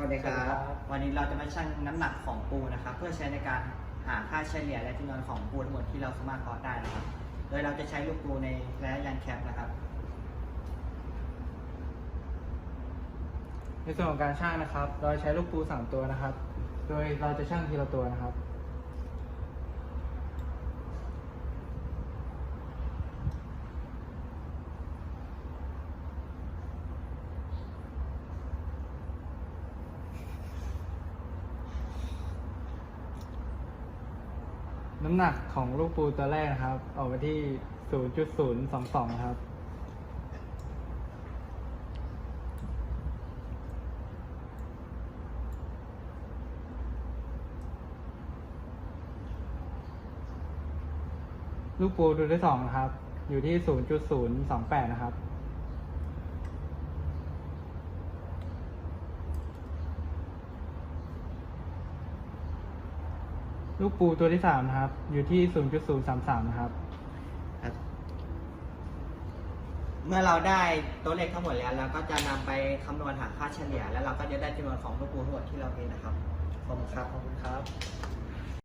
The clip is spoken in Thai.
วัสดีครับ วันนี้เราจะมาชั่งน้ำหนักของปูนะครับ เพื่อใช้ในการหาค่าเฉลี่ยและจำนวนของปูทั้งหมดที่เราสามารถเพาะได้นะครับ โดยเราจะใช้ลูกปูในระยะยางแคปนะครับ ในส่วนของการชั่งนะครับ เราใช้ลูกปู 3 ตัวนะครับ โดยเราจะชั่งทีละตัวนะครับ น้ำหนักของลูกปูตัวแรกนะครับ ออกมาที่ 0.022นะครับ ลูกปูตัวที่สองนะครับ อยู่ที่ 0.028 นะครับ ลูกปูตัวที่สามนะครับ อยู่ที่0.033นะครับ ครับ เมื่อเราได้ตัวเลขทั้งหมดแล้วเราก็จะนำไปคำนวณหาค่าเฉลี่ย แล้วเราก็จะได้จำนวนของลูกปูทั้งหมดที่เรามีนะครับ ขอบคุณครับ ขอบคุณครับ